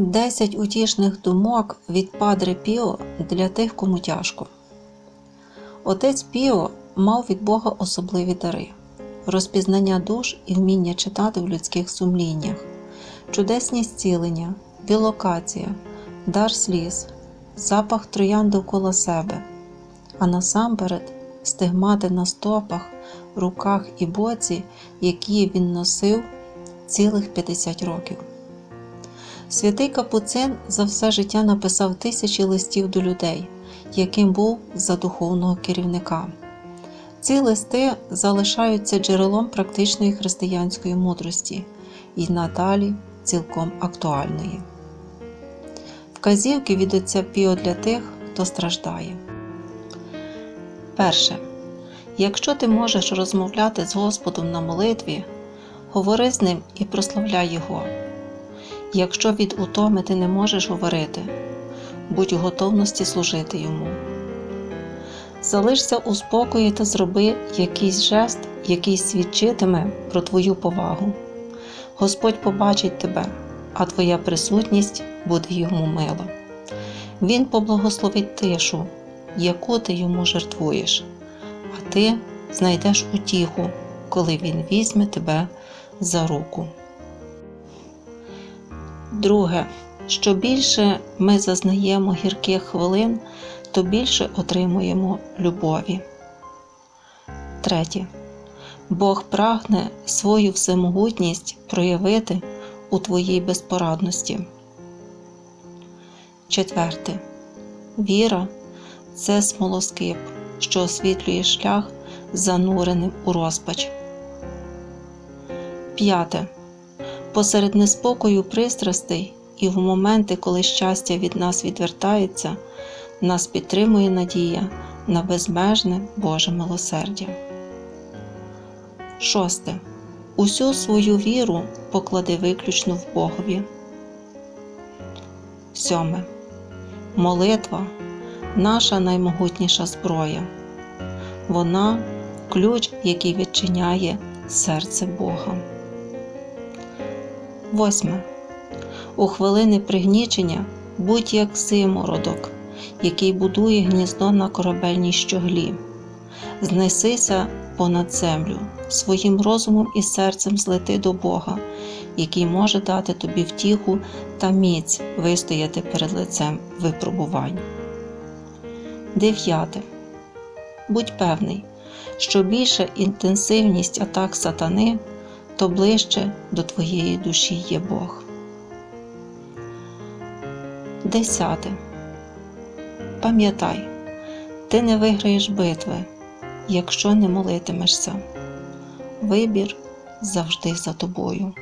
Десять утішних думок від Падре Піо для тих, кому тяжко. Отець Піо мав від Бога особливі дари, розпізнання душ і вміння читати в людських сумліннях, чудесні зцілення, білокація, дар сліз, запах троян довкола себе, а насамперед стигмати на стопах, руках і боці, які він носив цілих 50 років. Святий Капуцин за все життя написав тисячі листів до людей, яким був за духовного керівника. Ці листи залишаються джерелом практичної християнської мудрості і надалі цілком актуальної. Вказівки від отця Піо для тих, хто страждає. Перше. Якщо ти можеш розмовляти з Господом на молитві, говори з ним і прославляй Його. Якщо від утоми ти не можеш говорити, будь у готовності служити йому. Залишся у спокої та зроби якийсь жест, який свідчитиме про твою повагу. Господь побачить тебе, а твоя присутність буде йому мила. Він поблагословить тишу, яку ти йому жертвуєш, а ти знайдеш утіху, коли він візьме тебе за руку. Друге, що більше ми зазнаємо гірких хвилин, то більше отримуємо любові. Третє. Бог прагне свою всемогутність проявити у твоїй безпорадності. Четверте. Віра це смолоскип, що освітлює шлях зануреним у розпач. П'яте. Посеред неспокою пристрастей і в моменти, коли щастя від нас відвертається, нас підтримує надія на безмежне Боже милосердя. Шосте. Усю свою віру поклади виключно в Богові. Сьоме. Молитва наша наймогутніша зброя. Вона ключ, який відчиняє серце Бога. Восьме. У хвилини пригнічення будь як зимородок, який будує гніздо на корабельній щоглі. Знесися понад землю, своїм розумом і серцем злети до Бога, який може дати тобі втіху та міць вистояти перед лицем випробувань. Дев'яте. Будь певний, що більша інтенсивність атак сатани, то ближче до твоєї душі є Бог. Десяте. Пам'ятай, ти не виграєш битви, якщо не молитимешся. Вибір завжди за тобою.